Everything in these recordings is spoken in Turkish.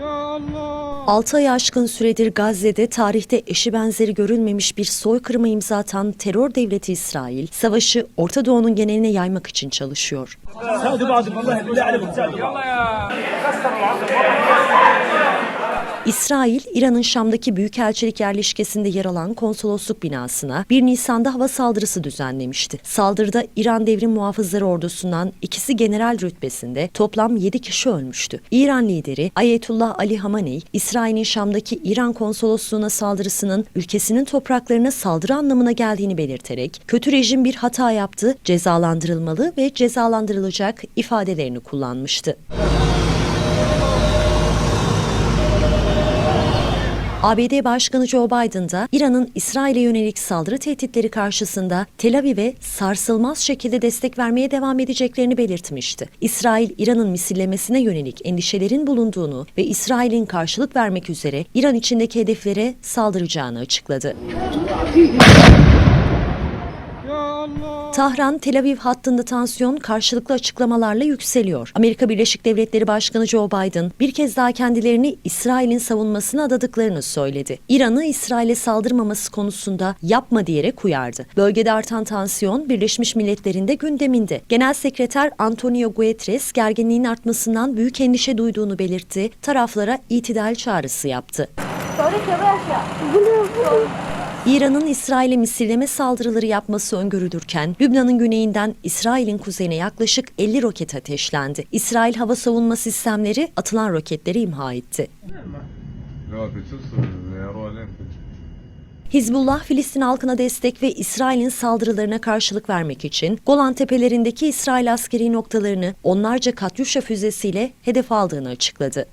Ya Allah. 6 ay aşkın süredir Gazze'de tarihte eşi benzeri görülmemiş bir soykırıma imza atan terör devleti İsrail, savaşı Orta Doğu'nun geneline yaymak için çalışıyor. İsrail, İran'ın Şam'daki Büyükelçilik yerleşkesinde yer alan konsolosluk binasına 1 Nisan'da hava saldırısı düzenlemişti. Saldırıda İran Devrim Muhafızları Ordusu'ndan ikisi general rütbesinde toplam 7 kişi ölmüştü. İran lideri Ayetullah Ali Hamaney, İsrail'in Şam'daki İran konsolosluğuna saldırısının ülkesinin topraklarına saldırı anlamına geldiğini belirterek, kötü rejim bir hata yaptı, cezalandırılmalı ve cezalandırılacak ifadelerini kullanmıştı. ABD Başkanı Joe Biden da İran'ın İsrail'e yönelik saldırı tehditleri karşısında Tel Aviv'e sarsılmaz şekilde destek vermeye devam edeceklerini belirtmişti. İsrail, İran'ın misillemesine yönelik endişelerin bulunduğunu ve İsrail'in karşılık vermek üzere İran içindeki hedeflere saldıracağını açıkladı. Tahran, Tel Aviv hattında tansiyon karşılıklı açıklamalarla yükseliyor. Amerika Birleşik Devletleri Başkanı Joe Biden bir kez daha kendilerini İsrail'in savunmasına adadıklarını söyledi. İran'ı İsrail'e saldırmaması konusunda yapma diyerek uyardı. Bölgede artan tansiyon Birleşmiş Milletler'in de gündeminde. Genel Sekreter Antonio Guterres gerginliğin artmasından büyük endişe duyduğunu belirtti. Taraflara itidal çağrısı yaptı. İran'ın İsrail'e misilleme saldırıları yapması öngörülürken Lübnan'ın güneyinden İsrail'in kuzeyine yaklaşık 50 roket ateşlendi. İsrail hava savunma sistemleri atılan roketleri imha etti. Hizbullah Filistin halkına destek ve İsrail'in saldırılarına karşılık vermek için Golan Tepelerindeki İsrail askeri noktalarını onlarca Katyusha füzesiyle hedef aldığını açıkladı.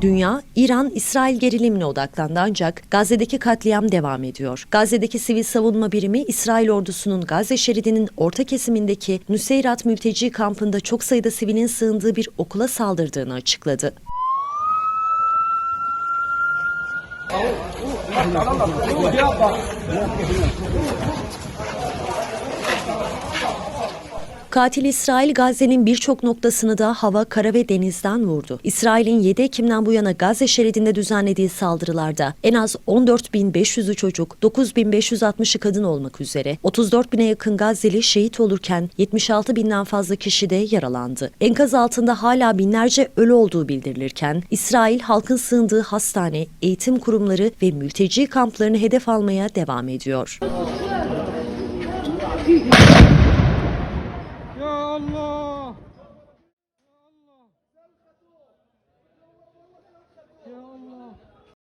Dünya, İran-İsrail gerilimine odaklandı ancak Gazze'deki katliam devam ediyor. Gazze'deki sivil savunma birimi İsrail ordusunun Gazze şeridinin orta kesimindeki Nuseyrat mülteci kampında çok sayıda sivilin sığındığı bir okula saldırdığını açıkladı. Katil İsrail Gazze'nin birçok noktasını da hava, kara ve denizden vurdu. İsrail'in 7 Ekim'den bu yana Gazze şeridinde düzenlediği saldırılarda en az 14.500'ü çocuk, 9.560'ı kadın olmak üzere 34 bine yakın Gazze'li şehit olurken 76 binden fazla kişi de yaralandı. Enkaz altında hala binlerce ölü olduğu bildirilirken İsrail halkın sığındığı hastane, eğitim kurumları ve mülteci kamplarını hedef almaya devam ediyor. Allah.